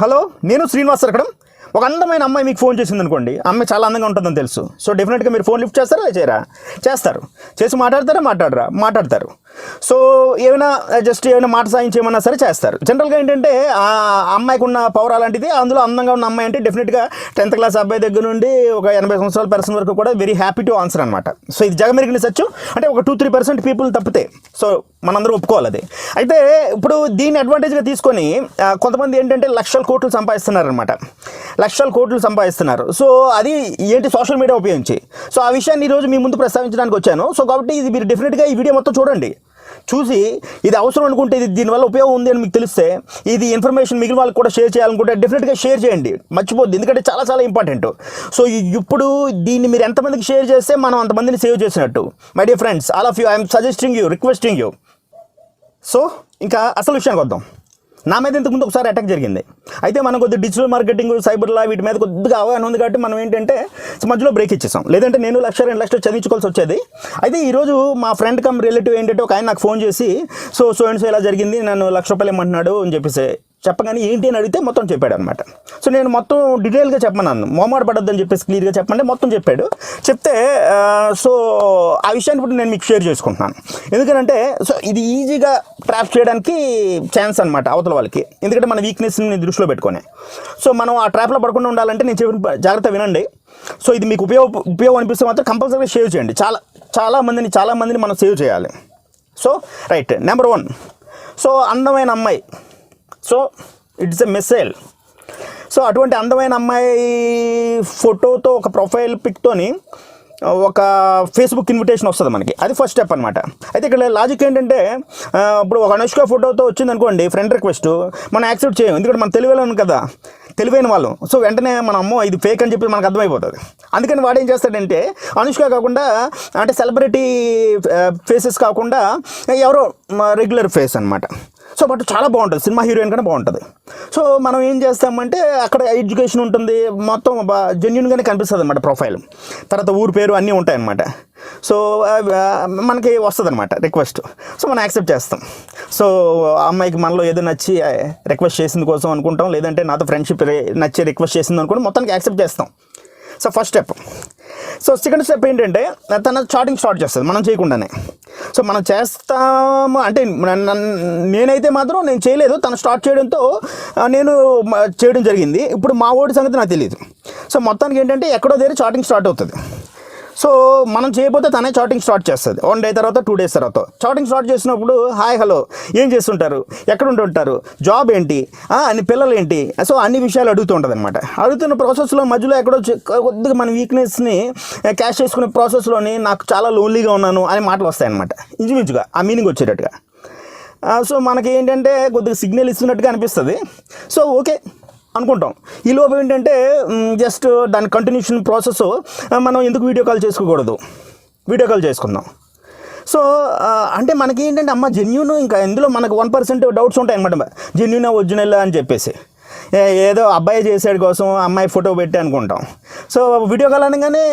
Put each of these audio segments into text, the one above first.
Hello నేను శ్రీనివాస్ అక్కడం ఒక అందమైన అమ్మాయి మీకు ఫోన్ చేసింది అనుకోండి అమ్మాయి చాలా అందంగా ఉంటుందని తెలుసు. సో డెఫినెట్గా మీరు ఫోన్ లిఫ్ట్ చేస్తారా చేయరా? చేస్తారు. చేసి మాట్లాడతారా మాట్లాడరా? మాట్లాడతారు. సో ఏమైనా జస్ట్ ఏమైనా మాట సాయం చేయమన్నా సరే చేస్తారు. జనరల్గా ఏంటంటే ఆ అమ్మాయికి ఉన్న పవర్ అలాంటిది అందులో అందంగా ఉన్న అమ్మాయి అంటే డెఫినెట్గా టెన్త్ క్లాస్ అబ్బాయి దగ్గర నుండి ఒక ఎనభై సంవత్సరాల పర్సన్ వరకు కూడా వెరీ హ్యాపీ టు ఆన్సర్ అనమాట సో ఇది జగమెరిగిన సచ్చు అంటే ఒక టూ త్రీ పర్సెంట్ పీపుల్ తప్పితే సో మనందరూ ఒప్పుకోవాలి అది. అయితే ఇప్పుడు దీన్ని అడ్వాంటేజ్గా తీసుకొని కొంతమంది ఏంటంటే లక్షల కోట్లు సంపాదిస్తున్నారనమాట లక్షల కోట్లు సంపాదిస్తున్నారు. సో అది ఏంటి సోషల్ మీడియా ఉపయోగించి? సో ఆ విషయాన్ని ఈరోజు మీ ముందు ప్రస్తావించడానికి వచ్చాను. సో కాబట్టి ఇది మీరు డెఫినెట్గా ఈ వీడియో మొత్తం చూడండి. చూసి ఇది అవసరం అనుకుంటే ఇది దీనివల్ల ఉపయోగం ఉంది అని మీకు తెలిస్తే ఇది ఇన్ఫర్మేషన్ మిగిలిన వాళ్ళకి కూడా షేర్ చేయాలనుకుంటే డెఫినెట్గా షేర్ చేయండి. మర్చిపోద్ది. ఎందుకంటే చాలా చాలా ఇంపార్టెంట్ సో ఇప్పుడు దీన్ని మీరు ఎంతమందికి షేర్ చేస్తే మనం అంతమందిని సేవ్ చేసినట్టు. My dear friends all of you I'm suggesting you requesting you so ఇంకా అసలు విషయానికి వద్దాం. నా మీద ఇంతకుముందు ఒకసారి అటాక్ జరిగింది. అయితే మనం కొద్దిగా డిజిటల్ మార్కెటింగ్ సైబర్లా వీటి మీద కొద్దిగా అవగాహన ఉంది కాబట్టి మనం ఏంటంటే మధ్యలో బ్రేక్ ఇచ్చేసాం. లేదంటే నేను లక్ష రెండు లక్షలు చదివించుకోవాల్సి వచ్చేది. అయితే ఈరోజు మా ఫ్రెండ్ కమ్ రిలేటివ్ ఏంటంటే ఒక ఆయన నాకు ఫోన్ చేసి సో సో అండ్ సో ఇలా జరిగింది నన్ను లక్ష రూపాయలు ఇమ్మంటున్నాడు అని చెప్పేసి చెప్పగానే ఏంటి అని అడిగితే మొత్తం చెప్పాడు అనమాట సో నేను మొత్తం డీటెయిల్గా చెప్పమన్నాను. మోమాట పడద్దని చెప్పేసి క్లియర్గా చెప్పమంటే మొత్తం చెప్పాడు. చెప్తే సో ఆ విషయాన్ని ఇప్పుడు నేను మీకు షేర్ చేసుకుంటున్నాను. ఎందుకంటే సో ఇది ఈజీగా ట్రాప్ చేయడానికి ఛాన్స్ అనమాట అవతల వాళ్ళకి. ఎందుకంటే మన వీక్నెస్ని దృష్టిలో పెట్టుకొని. సో మనం ఆ ట్రాప్లో పడకుండా ఉండాలంటే నేను చెప్పిన జాగ్రత్త వినండి. సో ఇది మీకు ఉపయోగ ఉపయోగం అనిపిస్తే మాత్రం కంపల్సరీగా సేవ్ చేయండి. చాలా చాలా మందిని చాలా మందిని మనం సేవ్ చేయాలి. So right number one. So అందమైన అమ్మాయి. So it's a missile so అటువంటి అందమైన అమ్మాయి ఫోటోతో ఒక ప్రొఫైల్ పిక్తోని ఒక ఫేస్బుక్ ఇన్విటేషన్ వస్తుంది మనకి. అది ఫస్ట్ స్టెప్ అనమాట అయితే ఇక్కడ లాజిక్ ఏంటంటే ఇప్పుడు ఒక అనుష్క ఫోటోతో వచ్చింది అనుకోండి ఫ్రెండ్ రిక్వెస్ట్ మనం యాక్సెప్ట్ చేయం ఎందుకంటే మనం తెలివేలను కదా తెలివైన వాళ్ళం. సో వెంటనే మన అమ్మో ఇది ఫేక్ అని చెప్పి మనకు అర్థమైపోతుంది. అందుకని వాడు ఏం చేస్తాడంటే అనుష్క కాకుండా అంటే సెలబ్రిటీ ఫేసెస్ కాకుండా ఎవరో రెగ్యులర్ ఫేస్ అనమాట సో బట్ చాలా బాగుంటుంది. సినిమా హీరోయిన్ కన్నా బాగుంటుంది. సో మనం ఏం చేస్తామంటే అక్కడ ఎడ్యుకేషన్ ఉంటుంది. మొత్తం జెన్యున్గానే కనిపిస్తుంది అనమాట ప్రొఫైల్. తర్వాత ఊరు పేరు అన్నీ ఉంటాయన్నమాట. సో మనకి వస్తుంది అనమాట రిక్వెస్ట్. సో మనం యాక్సెప్ట్ చేస్తాం. సో అమ్మాయికి మనలో ఏదో నచ్చి రిక్వెస్ట్ చేసింది కోసం అనుకుంటాం. లేదంటే నాతో ఫ్రెండ్షిప్ నచ్చి రిక్వెస్ట్ చేసింది అనుకుంటే. మొత్తానికి యాక్సెప్ట్ చేస్తాం. So first step so second step ఏంటంటే తన చాటింగ్ స్టార్ట్ చేస్తుంది మనం చేయకుండానే. సో మనం చేస్తాము అంటే నేనైతే మాత్రం నేను చేయలేదు తను స్టార్ట్ చేయడంతో నేను చేయడం జరిగింది. ఇప్పుడు మా ఓడి సంగతి నాకు తెలియదు సో మొత్తానికి ఏంటంటే ఎక్కడో దగ్గర చాటింగ్ స్టార్ట్ అవుతుంది. సో మనం చేయబోతే తనే చాటింగ్ స్టార్ట్ చేస్తుంది. వన్ డే తర్వాత టూ డేస్ తర్వాత. చాటింగ్ స్టార్ట్ చేసినప్పుడు హాయ్ హలో ఏం చేస్తుంటారు? ఎక్కడ ఉంటుంటారు జాబ్ ఏంటి? అన్ని పిల్లలు ఏంటి సో అన్ని విషయాలు అడుగుతూ అనమాట అడుగుతున్న ప్రాసెస్లో మధ్యలో ఎక్కడో కొద్దిగా మన వీక్నెస్ని క్యాష్ చేసుకునే ప్రాసెస్లోని నాకు చాలా లోన్లీగా ఉన్నాను అనే మాటలు వస్తాయన్నమాట. ఇంచుమించుగా ఆ మీనింగ్ వచ్చేటట్టుగా. సో మనకి ఏంటంటే కొద్దిగా సిగ్నల్ ఇస్తున్నట్టుగా అనిపిస్తుంది. So okay. అనుకుంటాం. ఈ లోపు ఏంటంటే జస్ట్ దాని కంటిన్యూషన్ ప్రాసెస్ మనం ఎందుకు వీడియో కాల్ చేసుకోకూడదు? వీడియో కాల్ చేసుకుందాం. సో అంటే మనకి ఏంటంటే అమ్మ జెన్యున్ ఇంకా ఇందులో మనకు వన్ పర్సెంట్ డౌట్స్ ఉంటాయి అనమాట జెన్యున్ ఒరిజినల్ అని చెప్పేసి. ఏదో అబ్బాయి చేసాడు కోసం అమ్మాయి ఫోటో పెట్టి అనుకుంటాం. సో వీడియో కాల్ అనగానే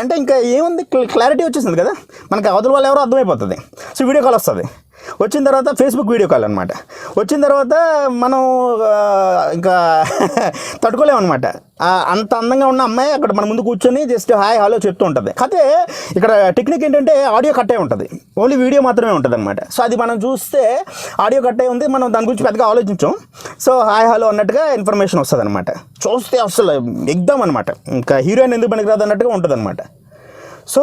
అంటే ఇంకా ఏముంది? క్లారిటీ వచ్చేసింది కదా. మనకి అవతల వాళ్ళు ఎవరో అర్థమైపోతుంది. సో వీడియో కాల్ వస్తుంది. వచ్చిన తర్వాత ఫేస్బుక్ వీడియో కాల్ అనమాట వచ్చిన తర్వాత మనం ఇంకా తట్టుకోలేమన్నమాట. అంత అందంగా ఉన్న అమ్మాయి అక్కడ మన ముందు కూర్చొని జస్ట్ హాయ్ హలో చెప్తూ ఉంటుంది. కాకపోతే ఇక్కడ టెక్నిక్ ఏంటంటే ఆడియో కట్ అయి ఉంటుంది. ఓన్లీ వీడియో మాత్రమే ఉంటుంది అనమాట సో అది మనం చూస్తే ఆడియో కట్ అయి ఉంది. మనం దాని గురించి పెద్దగా ఆలోచించాం. సో హాయ్ హలో అన్నట్టుగా ఇన్ఫర్మేషన్ వస్తుంది అనమాట చూస్తే అసలు ఎగ్దాం అనమాట ఇంకా హీరోయిన్ ఎందుకు పనికిరాదు అన్నట్టుగా ఉంటుంది అనమాట సో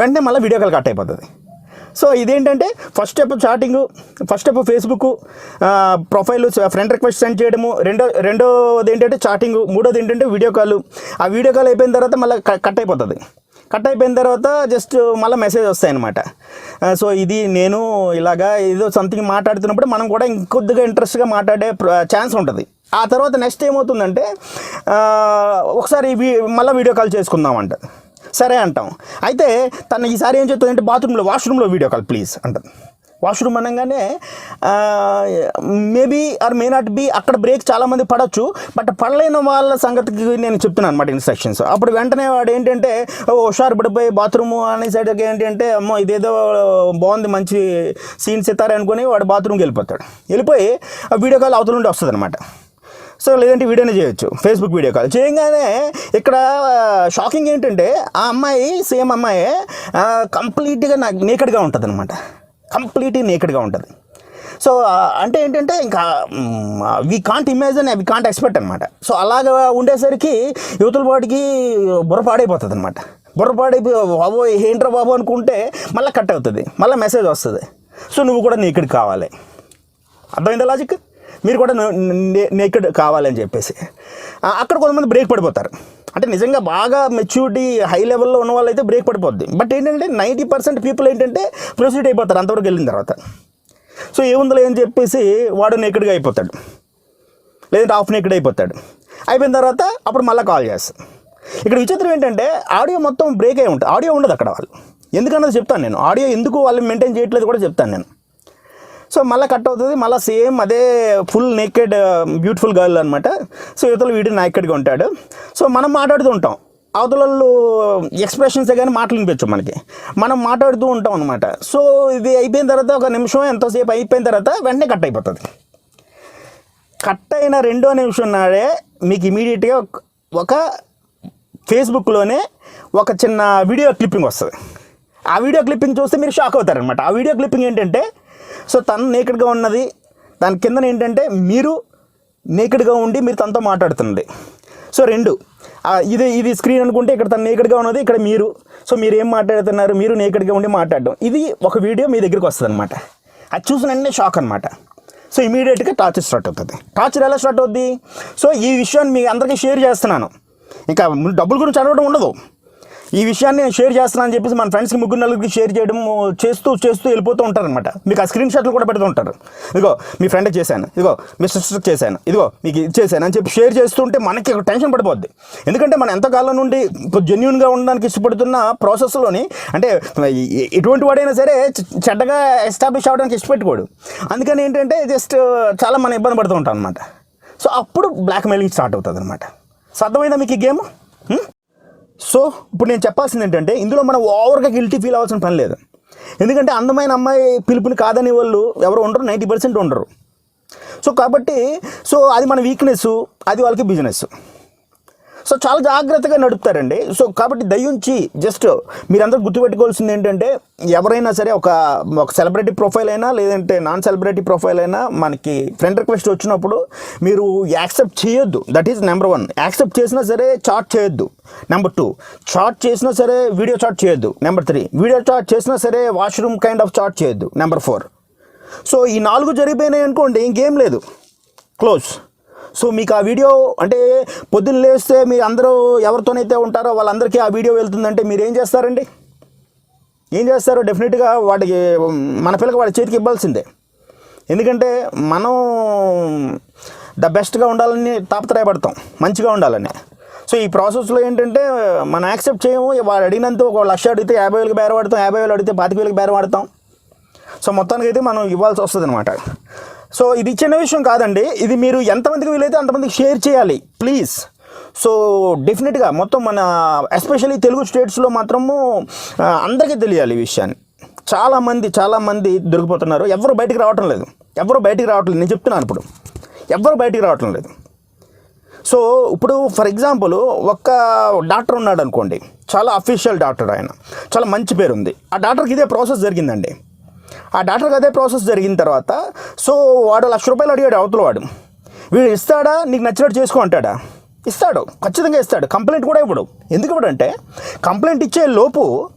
వెంటనే మళ్ళీ వీడియో కాల్ కట్ అయిపోతుంది. సో ఇదేంటంటే first step chatting first step Facebook profile friend request send చేయడము. రెండో రెండోది ఏంటంటే చాటింగ్ మూడోది ఏంటంటే వీడియో కాల్ ఆ వీడియో కాల్ అయిపోయిన తర్వాత మళ్ళీ కట్ అయిపోతుంది. కట్ అయిపోయిన తర్వాత జస్ట్ మళ్ళీ మెసేజ్ వస్తాయి అనమాట సో ఇది నేను ఇలాగా ఏదో సంథింగ్ మాట్లాడుతున్నప్పుడు మనం కూడా ఇంకొద్దిగా ఇంట్రెస్ట్గా మాట్లాడే ఛాన్స్ ఉంటుంది. ఆ తర్వాత నెక్స్ట్ ఏమవుతుందంటే ఒకసారి వీ- మళ్ళీ వీడియో కాల్ చేసుకుందాం అంట సరే అంటాం. అయితే తను ఈసారి ఏం చెప్తుందంటే బాత్రూంలో వాష్రూమ్లో వీడియో కాల్ ప్లీజ్ అంటుంది వాష్రూమ్ అనగానే maybe or may not be అక్కడ బ్రేక్ చాలామంది పడవచ్చు బట్ పడలేని వాళ్ళ సంగతికి నేను చెప్తున్నాను అనమాట ఇన్స్ట్రక్షన్స్ అప్పుడు వెంటనే వాడు ఏంటంటే ఓ హుషారు పడిపోయి బాత్రూమ్ అనేసరికి ఏంటంటే అమ్మో ఇదేదో బాగుంది మంచి సీన్స్ ఇస్తారనుకుని వాడు బాత్రూమ్కి వెళ్ళిపోతాడు. వెళ్ళిపోయి ఆ వీడియో కాల్ అవతల నుండి వస్తుంది అనమాట సో లేదంటే వీడియోనే చేయొచ్చు. ఫేస్బుక్ వీడియో కాల్ చేయగానే ఇక్కడ షాకింగ్ ఏంటంటే ఆ అమ్మాయి సేమ్ అమ్మాయి కంప్లీట్గా నాకు నేకడ్గా ఉంటుంది అనమాట కంప్లీట్గా నేకడ్గా ఉంటుంది. సో అంటే ఏంటంటే ఇంకా we can't imagine we can't expect అనమాట సో అలాగా ఉండేసరికి యువతుల పాటికి బుర్ర పాడైపోతుంది అనమాట బుర్ర పాడైపోయి బాబు ఏంట్రా బాబు? అనుకుంటే మళ్ళీ కట్ అవుతుంది. మళ్ళీ మెసేజ్ వస్తుంది. సో నువ్వు కూడా నీకుడు కావాలి. అర్థమైందా లాజిక్ మీరు కూడా నేకెడ్ కావాలని చెప్పేసి. అక్కడ కొంతమంది బ్రేక్ పడిపోతారు. అంటే నిజంగా బాగా మెచ్యూరిటీ హై లెవెల్లో ఉన్న వాళ్ళు అయితే బ్రేక్ పడిపోద్ది. బట్ ఏంటంటే నైంటీ పర్సెంట్ పీపుల్ ఏంటంటే ప్రొసీడ్ అయిపోతారు అంతవరకు వెళ్ళిన తర్వాత. సో ఏముందిలే అని చెప్పేసి వాడు నేకెడ్గా అయిపోతాడు. లేదంటే హాఫ్ నేకెడ్ అయిపోతాడు. అయిపోయిన తర్వాత అప్పుడు మళ్ళీ కాల్ చేస్తాను ఇక్కడ విచిత్రం ఏంటంటే ఆడియో మొత్తం బ్రేక్ అయి ఉంటుంది ఆడియో ఉండదు అక్కడ వాళ్ళు. ఎందుకన్నది చెప్తాను నేను. ఆడియో ఎందుకు వాళ్ళు మెయింటైన్ చేయట్లేదు కూడా చెప్తాను నేను. సో మళ్ళీ కట్ అవుతుంది. మళ్ళీ సేమ్ అదే ఫుల్ నేకెడ్ బ్యూటిఫుల్ గర్ల్ అనమాట సో యువతలు వీడియో నేకెడ్గా ఉంటాడు. సో మనం మాట్లాడుతూ ఉంటాం. అవతల ఎక్స్ప్రెషన్సే కానీ మాటలు వినిపించు మనకి. మనం మాట్లాడుతూ ఉంటాం అనమాట సో ఇది అయిపోయిన తర్వాత ఒక నిమిషం ఎంతోసేపు అయిపోయిన తర్వాత వెంటనే కట్ అయిపోతుంది. కట్ అయిన రెండో నిమిషం నాడే మీకు ఇమీడియట్గా ఒక ఫేస్బుక్లోనే ఒక చిన్న వీడియో క్లిప్పింగ్ వస్తుంది. ఆ వీడియో క్లిప్పింగ్ చూస్తే మీరు షాక్ అవుతారనమాట ఆ వీడియో క్లిప్పింగ్ ఏంటంటే సో తను నేకెడ్గా ఉన్నది. దాని కింద ఏంటంటే మీరు నేకెడ్గా ఉండి మీరు తనతో మాట్లాడుతుంది సో రెండు ఇది ఇది స్క్రీన్ అనుకుంటే ఇక్కడ తను నేకెడ్గా ఉన్నది ఇక్కడ మీరు. సో మీరు ఏం మాట్లాడుతున్నారు? మీరు నేకెడ్గా ఉండి మాట్లాడడం. ఇది ఒక వీడియో మీ దగ్గరికి వస్తుంది అనమాట అది చూసిన షాక్ అనమాట సో ఇమీడియట్గా టార్చర్ స్టార్ట్ అవుతుంది. టార్చర్ ఎలా స్టార్ట్ అవుద్ది? సో ఈ విషయాన్ని మీ అందరికీ షేర్ చేస్తున్నాను. ఇంకా డబ్బుల గురించి అడగడం ఉండదు. ఈ విషయాన్ని నేను షేర్ చేస్తున్నాను అని చెప్పేసి మన ఫ్రెండ్స్కి ముగ్గురు నలుగురికి షేర్ చేయడం చేస్తూ చేస్తూ వెళ్ళిపోతూ ఉంటారనమాట మీకు ఆ స్క్రీన్ షాట్లు కూడా పెడుతూ ఉంటారు. ఇదిగో మీ ఫ్రెండ్కి చేశాను. ఇదిగో మీ సిస్టర్కి చేశాను. ఇదిగో మీకు ఇది చేశాను అని చెప్పి షేర్ చేస్తుంటే మనకి టెన్షన్ పడిపోద్ది. ఎందుకంటే మనం ఎంతకాలం నుండి జెన్యున్గా ఉండడానికి ఇష్టపడుతున్న ప్రాసెస్లోని అంటే ఎటువంటి వాడైనా సరే చెడ్డగా ఎస్టాబ్లిష్ అవ్వడానికి ఇష్టపెట్టుకోడు. అందుకని ఏంటంటే జస్ట్ చాలా మనం ఇబ్బంది పడుతూ ఉంటాం అనమాట సో అప్పుడు బ్లాక్మెయిలింగ్ స్టార్ట్ అవుతుంది అనమాట సో అర్థమైందా మీకు ఈ గేమ్? సో ఇప్పుడు నేను చెప్పాల్సింది ఏంటంటే ఇందులో మనం ఓవర్గా గిల్టీ ఫీల్ అవ్వాల్సిన పని లేదు. ఎందుకంటే అందమైన అమ్మాయి పిలుపుని కాదని వాళ్ళు ఎవరు ఉండరు నైంటీ పర్సెంట్ ఉండరు. సో కాబట్టి సో అది మన వీక్నెస్ అది వాళ్ళకి బిజినెస్ సో చాలా జాగ్రత్తగా నడుపుతారండి. సో కాబట్టి దయ్యుంచి జస్ట్ మీరందరూ గుర్తుపెట్టుకోవాల్సింది ఏంటంటే ఎవరైనా సరే ఒక ఒక సెలబ్రిటీ ప్రొఫైల్ అయినా లేదంటే నాన్ సెలబ్రిటీ ప్రొఫైల్ అయినా మనకి ఫ్రెండ్ రిక్వెస్ట్ వచ్చినప్పుడు మీరు యాక్సెప్ట్ చేయొద్దు. That is number one accept చేసినా సరే చాట్ చేయొద్దు. నెంబర్ టూ చాట్ చేసినా సరే వీడియో చాట్ చేయొద్దు. నెంబర్ త్రీ వీడియో చాట్ చేసినా సరే వాష్రూమ్ కైండ్ ఆఫ్ చాట్ చేయొద్దు. నెంబర్ ఫోర్ సో ఈ నాలుగు జరిగిపోయినాయి అనుకోండి ఇంకేం లేదు. క్లోజ్ సో మీకు ఆ వీడియో అంటే పొద్దున్న లేస్తే మీరు అందరూ ఎవరితోనైతే ఉంటారో వాళ్ళందరికీ ఆ వీడియో వెళ్తుందంటే మీరు ఏం చేస్తారండి? ఏం చేస్తారు? డెఫినెట్గా వాడికి మన పిల్లకి వాడి చేతికి ఇవ్వాల్సిందే. ఎందుకంటే మనం ద బెస్ట్గా ఉండాలని తాపత్రయపడతాం మంచిగా ఉండాలని. సో ఈ ప్రాసెస్లో ఏంటంటే మనం యాక్సెప్ట్ చేయము. వాడు అడిగినంత ఒక లక్ష అడిగితే యాభై వేలకు బేర వాడతాం యాభై వేలు అడిగితే పాతిక వేలకు బేర సో మొత్తానికి అయితే మనం ఇవ్వాల్సి వస్తుంది అనమాట సో ఇది చిన్న విషయం కాదండి. ఇది మీరు ఎంతమందికి వీలైతే అంతమందికి షేర్ చేయాలి. ప్లీజ్. సో డెఫినెట్గా మొత్తం మన ఎస్పెషల్లీ తెలుగు స్టేట్స్లో మాత్రము అందరికీ తెలియాలి ఈ విషయాన్ని. చాలామంది చాలామంది దొరికిపోతున్నారు. ఎవరు బయటికి రావటం లేదు. ఎవరు బయటికి రావటం లేదు నేను చెప్తున్నాను ఇప్పుడు. ఎవరు బయటికి రావటం లేదు. సో ఇప్పుడు ఫర్ ఎగ్జాంపుల్ ఒక్క డాక్టర్ ఉన్నాడు అనుకోండి చాలా అఫీషియల్ డాక్టర్ ఆయన. చాలా మంచి పేరు ఉంది ఆ డాక్టర్కి ఇదే ప్రాసెస్ జరిగిందండి. ఆ డాక్టర్కి అదే ప్రాసెస్ జరిగిన తర్వాత సో వాడు లక్ష రూపాయలు అడిగాడు అవతల వాడు. వీడు ఇస్తాడా? నీకు నచ్చినట్టు చేసుకో అంటాడా? ఇస్తాడు. ఖచ్చితంగా ఇస్తాడు. కంప్లైంట్ కూడా ఇవ్వడు. ఎందుకు ఇవ్వడంటే కంప్లైంట్ ఇచ్చే లోపు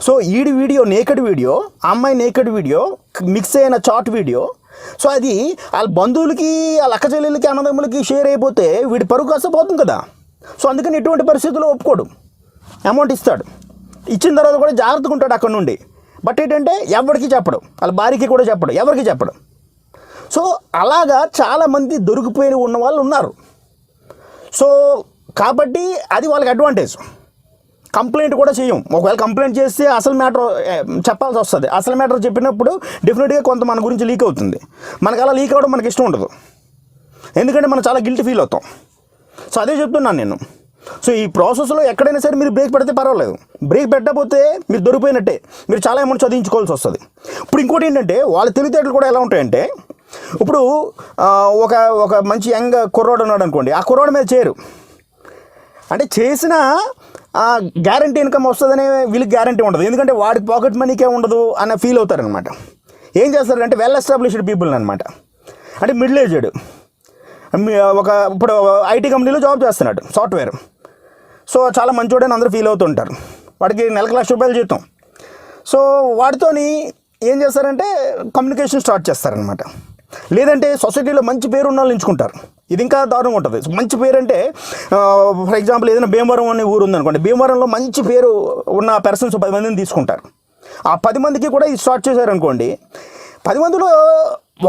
సో ఈడి వీడియో నేకెడ్ వీడియో ఆ అమ్మాయి నేకెడ్ వీడియో మిక్స్ అయిన చాట్ వీడియో సో అది వాళ్ళ బంధువులకి వాళ్ళ అక్క అన్నదమ్ములకి షేర్ అయిపోతే వీడి పరుగు కాస్త పోతుంది కదా. సో అందుకని ఎటువంటి పరిస్థితుల్లో ఒప్పుకోడు. అమౌంట్ ఇస్తాడు. ఇచ్చిన తర్వాత కూడా జాగ్రత్తగా ఉంటాడు అక్కడ నుండి. బట్ ఏంటంటే ఎవరికి చెప్పడు. వాళ్ళ భార్యకి కూడా చెప్పడు. ఎవరికి చెప్పడు. సో అలాగా చాలామంది దొరికిపోయిన ఉన్న వాళ్ళు ఉన్నారు. సో కాబట్టి అది వాళ్ళకి అడ్వాంటేజ్ కంప్లైంట్ కూడా చేయం. ఒకవేళ కంప్లైంట్ చేస్తే అసలు మ్యాటర్ చెప్పాల్సి వస్తుంది. అసలు మ్యాటర్ చెప్పినప్పుడు డెఫినెట్గా కొంత మన గురించి లీక్ అవుతుంది. మనకు అలా లీక్ అవ్వడం మనకి ఇష్టం ఉండదు. ఎందుకంటే మనం చాలా గిల్ట్ ఫీల్ అవుతాం. సో అదే చెప్తున్నాను నేను. సో ఈ ప్రాసెస్లో ఎక్కడైనా సరే మీరు బ్రేక్ పెడితే పర్వాలేదు. బ్రేక్ పెట్టకపోతే మీరు దొరికిపోయినట్టే. మీరు చాలా అమౌంట్ చదివించుకోవాల్సి వస్తుంది. ఇప్పుడు ఇంకోటి ఏంటంటే వాళ్ళ తెలివితేటలు కూడా ఎలా ఉంటాయంటే ఇప్పుడు ఒక ఒక మంచి యంగ్ కుర్రోడు ఉన్నాడు అనుకోండి ఆ కుర్రోడు మీద చేయరు. అంటే చేసిన గ్యారంటీ ఇన్కమ్ వస్తుందనే వీళ్ళకి గ్యారంటీ ఉండదు. ఎందుకంటే వాడికి పాకెట్ మనీకే ఉండదు అన్న ఫీల్ అవుతారనమాట ఏం చేస్తారంటే వెల్ ఎస్టాబ్లిష్డ్ పీపుల్ అనమాట అంటే మిడిల్ ఏజ్డ్ ఒక ఇప్పుడు ఐటీ కంపెనీలో జాబ్ చేస్తున్నాడు సాఫ్ట్వేర్ సో చాలా మంచోడని అందరూ ఫీల్ అవుతుంటారు. వాడికి నెలకు లక్ష రూపాయలు జీతం. సో వాడితోని ఏం చేస్తారంటే కమ్యూనికేషన్ స్టార్ట్ చేస్తారనమాట లేదంటే సొసైటీలో మంచి పేరు ఉన్న వాళ్ళు ఎంచుకుంటారు ఇది ఇంకా దారుణంగా ఉంటుంది. మంచి పేరు అంటే ఫర్ ఎగ్జాంపుల్ ఏదైనా భీమవరం అనే ఊరు ఉందనుకోండి భీమవరంలో మంచి పేరు ఉన్న పర్సన్స్ పది మందిని తీసుకుంటారు. ఆ పది మందికి కూడా ఇది స్టార్ట్ చేశారనుకోండి పది మందిలో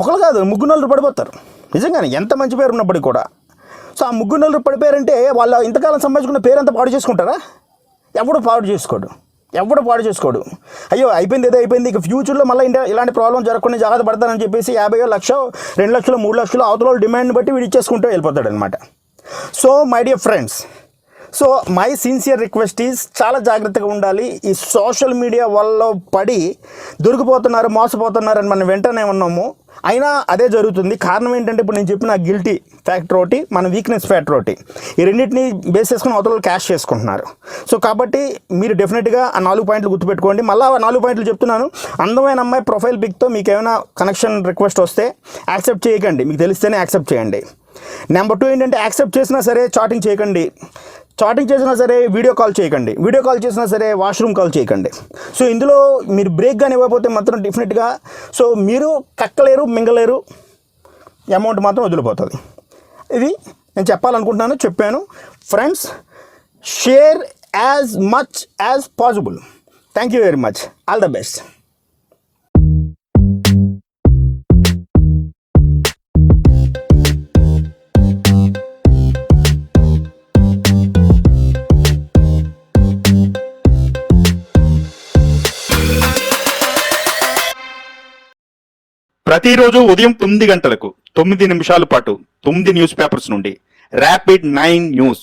ఒకరు కాదు ముగ్గురు నాలుగు పడిపోతారు. నిజంగానే ఎంత మంచి పేరు ఉన్నప్పటికీ కూడా. సో ఆ ముగ్గురు నెలలు పడిపోయారంటే వాళ్ళు ఇంతకాలం సంపాదించుకున్న పేరు అంతా పాడు చేసుకుంటారా? ఎవడు పాడు చేసుకోడు. ఎవడు పాడు చేసుకోడు. అయ్యో అయిపోయింది ఏదో అయిపోయింది. ఇక ఫ్యూచర్లో మళ్ళీ ఇండియా ఇలాంటి ప్రాబ్లం జరగకుండా జాగ్రత్త పడతానని చెప్పేసి యాభై లక్ష రెండు లక్షలు మూడు లక్షలు అవతల డిమాండ్ బట్టి వీడు ఇచ్చేసుకుంటూ వెళ్ళిపోతాడు అనమాట so my dear friends so my sincere request is చాలా జాగ్రత్తగా ఉండాలి. ఈ సోషల్ మీడియా వల్ల పడి దొరికిపోతున్నారు మోసపోతున్నారు అని మనం వెంటనే ఉన్నాము. అయినా అదే జరుగుతుంది. కారణం ఏంటంటే ఇప్పుడు నేను చెప్పిన గిల్టీ ఫ్యాక్టర్ ఒకటి మన వీక్నెస్ ఫ్యాక్టర్ ఒకటి ఈ రెండింటిని బేస్ చేసుకుని అవతల క్యాష్ చేసుకుంటున్నారు. సో కాబట్టి మీరు డెఫినెట్గా ఆ నాలుగు పాయింట్లు గుర్తుపెట్టుకోండి. మళ్ళీ ఆ నాలుగు పాయింట్లు చెప్తున్నాను. అందమైన అమ్మాయి ప్రొఫైల్ పిక్తో మీకు ఏమైనా కనెక్షన్ రిక్వెస్ట్ వస్తే యాక్సెప్ట్ చేయకండి. మీకు తెలిస్తేనే యాక్సెప్ట్ చేయండి. నెంబర్ టూ ఏంటంటే యాక్సెప్ట్ చేసినా సరే చాటింగ్ చేయకండి. చాటింగ్ చేసినా సరే వీడియో కాల్ చేయకండి. వీడియో కాల్ చేసినా సరే వాష్రూమ్ కాల్ చేయకండి. సో ఇందులో మీరు బ్రేక్ కానీ ఇవ్వకపోతే మాత్రం డెఫినెట్గా సో మీరు కక్కలేరు మింగలేరు అమౌంట్ మాత్రం వదిలిపోతుంది. ఇది నేను చెప్పాలనుకుంటున్నాను చెప్పాను. Friends share as much as possible thank you very much all the best ప్రతిరోజు ఉదయం తొమ్మిది గంటలకు తొమ్మిది నిమిషాల పాటు తొమ్మిది న్యూస్ పేపర్స్ నుండి ర్యాపిడ్ నైన్ న్యూస్